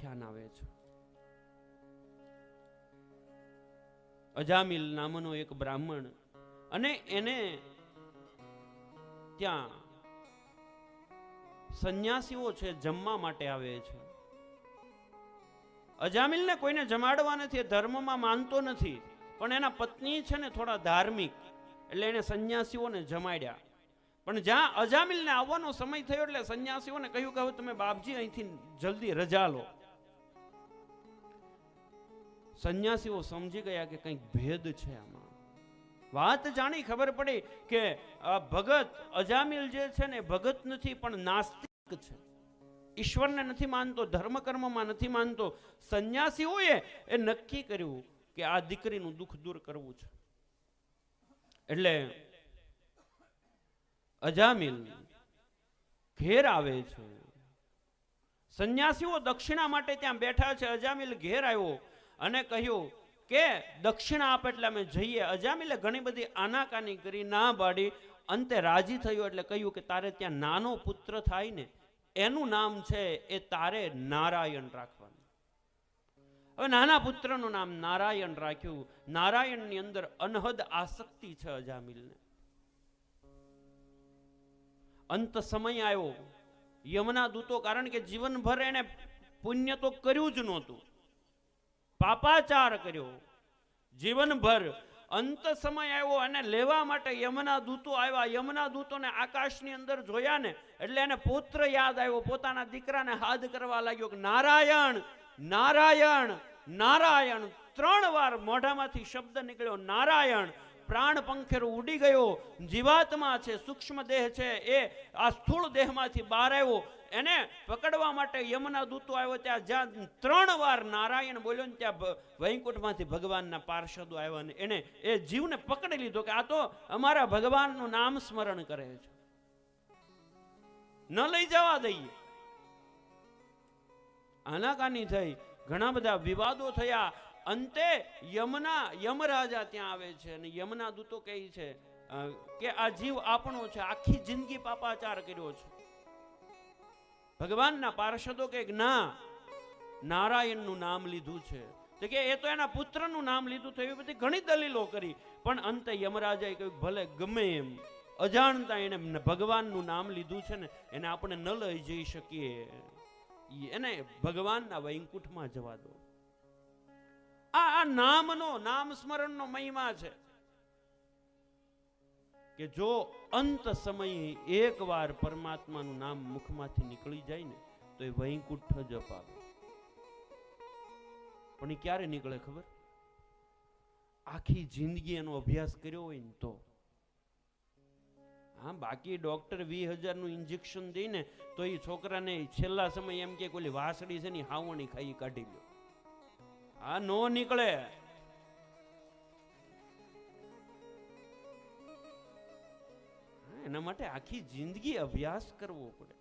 આખ્યાન આવે છે. અજામિલ નામનો એક બ્રાહ્મણ અને એને ત્યાં સંન્યાસીઓ છે, જમવા માટે આવે છે. અજામિલને કોઈને જમાડવા નથી ધર્મમાં માનતો નથી, પણ એના પત્ની છે ને થોડા ધાર્મિક, એટલે એને સંન્યાસીઓને જમાડ્યા. પણ જ્યાં અજામિલને આવવાનો સમય થયો એટલે સંન્યાસીઓને કહ્યું કે હવે તમે બાપજી અહીંથી જલ્દી રજા લો. સંન્યાસીઓ સમજી ગયા કે કંઈક ભેદ છે આમાં. વાત જાણી ખબર પડી કે ભગત અજામિલ જે છે ને ભગત નથી, પણ નાસ્તિક છે. ઈશ્વરને નથી માનતો ધર્મ કર્મમાં નથી માનતો. સંન્યાસીઓએ એ નક્કી કર્યું કે આ દીકરીનું દુઃખ દૂર કરવું છે. એટલે અજામિલ ઘેર આવે છે. સંન્યાસીઓ દક્ષિણા માટે ત્યાં બેઠા છે. અજામિલ ઘેર આવ્યો. અને કહ્યું કે દક્ષિણા આપ એટલે અમે જઈએ. અજામિલે ઘણી બધી આનાકાની કરી ના પાડી. અંતે રાજી થયો એટલે કહ્યું કે તારે ત્યાં નાનો પુત્ર થાય ને, એનું નામ છે એ તારે નારાયણ રાખવાનું. હવે નાના પુત્રનું નામ નારાયણ રાખ્યું. નારાયણની અંદર અનહદ આસક્તિ છે અજામિલને. અંત સમય આવ્યો. યમના દૂતો કારણ કે જીવનભર એને પુણ્ય તો કર્યું જ નહોતું. પાપાચાર કર્યો. જીવનભર અંત સમય આવ્યો અને લેવા માટે યમના દૂતો આવ્યા. યમના દૂતોને આકાશની અંદર જોયા ને, એટલે એને પુત્ર યાદ આવ્યો. પોતાના દીકરાને હાથ કરવા લાગ્યો કે, નારાયણ નારાયણ નારાયણ. ત્રણ વાર મોઢામાંથી શબ્દ નીકળ્યો, નારાયણ. પ્રાણ પંખેરો ઉડી ગયો. જીવાત્મા છે, સૂક્ષ્મ દેહ છે. એ આ સ્થૂળ દેહમાંથી બહાર આવ્યો. એને પકડવા માટે યમના દૂતો આવ્યો ત્યાં. જ્યાં ત્રણ વાર નારાયણ બોલ્યો ને ત્યાં વૈકુંઠમાંથી ભગવાનના પાર્ષદો આવ્યા ને એને એ જીવને પકડી લીધો કે આ તો અમારા ભગવાનનું નામ સ્મરણ કરે છે. ન લઈ જવા દઈએ. આનાકાની થઈ ઘણા બધા વિવાદો થયા. અંતે યમના, યમરાજા ત્યાં આવે છે અને યમના દૂતો કહે છે કે આ જીવ આપણો છે, આખી જિંદગી પાપાચાર કર્યો છે. ભગવાનના પાર્ષદો કે ના, નારાયણનું નામ લીધું છે. તો કે એ તો એના પુત્રનું નામ લીધું થયું બધી ઘણી દલીલો કરી. પણ અંતે યમરાજાએ કહ્યું, ભલે ગમે એમ, અજાણતા એને ભગવાનનું નામ લીધું છે ને, એને આપણે ન લઈ જઈ શકીએ. એને ભગવાનના વૈકુંઠમાં જવા દો. આ નામનો, નામ સ્મરણનો મહિમા છે. કે જો અંત સમયે એકવાર પરમાત્માનું નામ મુખમાંથી નીકળી જાય ને, તો એ વૈકુંઠ જ અપાવે. પણ એ ક્યારે નીકળે ખબર? આખી જિંદગી એનો અભ્યાસ કર્યો હોય ને તો. હા, બાકી ડોક્ટર વીસ હજારનું ઇન્જેક્શન દઈને તો એ છોકરાને છેલ્લા સમય એમ કે ઓલી વાસડી છે ને હાવણી ખાઈ કાઢી લો આ નો નીકળે. એના માટે આખી જિંદગી અભ્યાસ કરવો પડે.